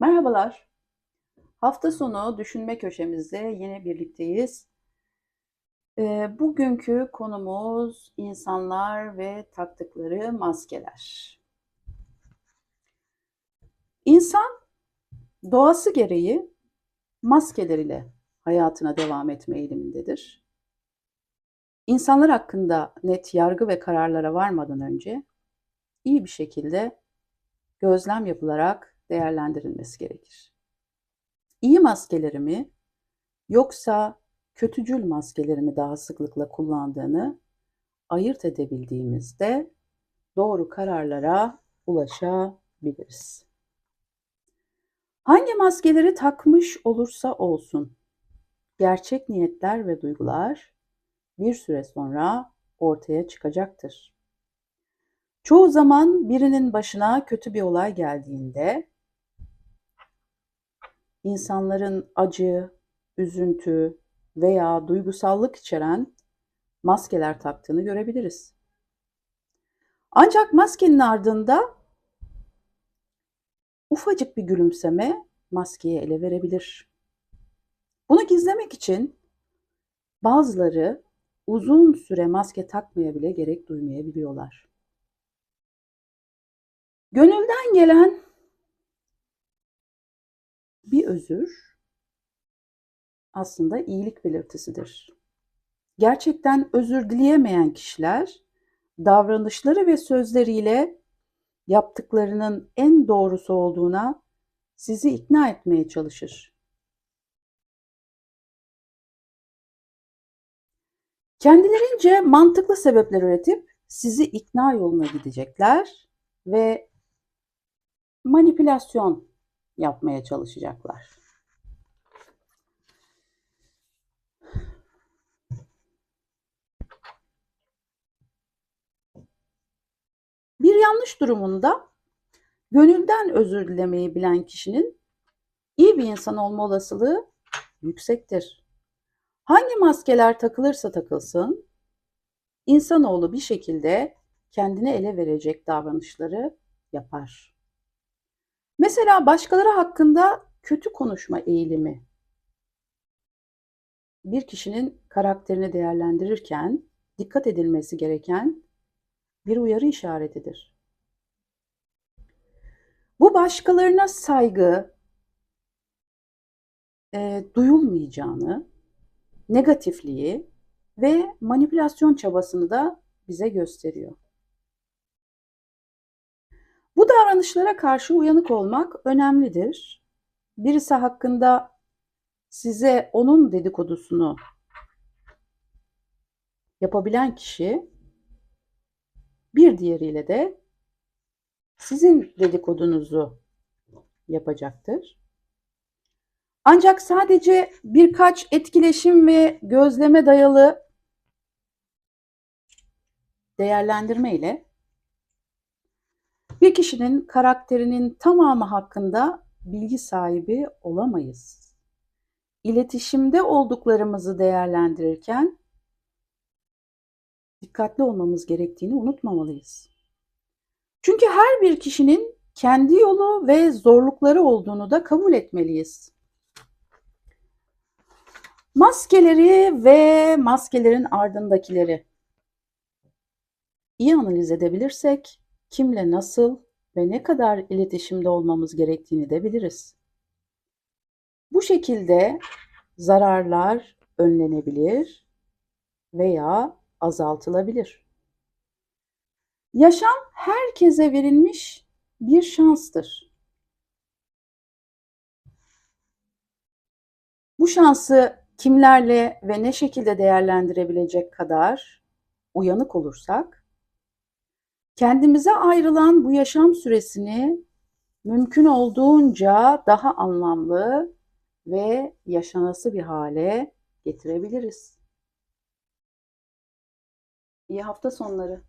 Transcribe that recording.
Merhabalar. Hafta sonu düşünme köşemizde yine birlikteyiz. Ee, bugünkü konumuz insanlar ve taktıkları maskeler. İnsan doğası gereği maskeler ile hayatına devam etme eğilimindedir. İnsanlar hakkında net yargı ve kararlara varmadan önce iyi bir şekilde gözlem yapılarak değerlendirilmesi gerekir. İyi maskeleri mi yoksa kötücül maskeleri mi daha sıklıkla kullandığını ayırt edebildiğimizde doğru kararlara ulaşabiliriz. Hangi maskeleri takmış olursa olsun gerçek niyetler ve duygular bir süre sonra ortaya çıkacaktır. Çoğu zaman birinin başına kötü bir olay geldiğinde insanların acı, üzüntü veya duygusallık içeren maskeler taktığını görebiliriz. Ancak maskenin ardında ufacık bir gülümseme maskeyi ele verebilir. Bunu gizlemek için bazıları uzun süre maske takmaya bile gerek duymayabiliyorlar. Gönülden gelen özür aslında iyilik belirtisidir. Gerçekten özür dileyemeyen kişiler davranışları ve sözleriyle yaptıklarının en doğrusu olduğuna sizi ikna etmeye çalışır. Kendilerince mantıklı sebepler üretip sizi ikna yoluna gidecekler ve manipülasyon yapmaya çalışacaklar. Bir yanlış durumunda gönülden özür dilemeyi bilen kişinin iyi bir insan olma olasılığı yüksektir. Hangi maskeler takılırsa takılsın, insanoğlu bir şekilde kendine ele verecek davranışları yapar. Mesela başkaları hakkında kötü konuşma eğilimi bir kişinin karakterini değerlendirirken dikkat edilmesi gereken bir uyarı işaretidir. Bu başkalarına saygı e, duyulmayacağını, negatifliği ve manipülasyon çabasını da bize gösteriyor. Bu davranışlara karşı uyanık olmak önemlidir. Birisi hakkında size onun dedikodusunu yapabilen kişi bir diğeriyle de sizin dedikodunuzu yapacaktır. Ancak sadece birkaç etkileşim ve gözleme dayalı değerlendirme ile bir kişinin karakterinin tamamı hakkında bilgi sahibi olamayız. İletişimde olduklarımızı değerlendirirken dikkatli olmamız gerektiğini unutmamalıyız. Çünkü her bir kişinin kendi yolu ve zorlukları olduğunu da kabul etmeliyiz. Maskeleri ve maskelerin ardındakileri iyi analiz edebilirsek kimle nasıl ve ne kadar iletişimde olmamız gerektiğini de biliriz. Bu şekilde zararlar önlenebilir veya azaltılabilir. Yaşam herkese verilmiş bir şanstır. Bu şansı kimlerle ve ne şekilde değerlendirebilecek kadar uyanık olursak, kendimize ayrılan bu yaşam süresini mümkün olduğunca daha anlamlı ve yaşanası bir hale getirebiliriz. İyi hafta sonları.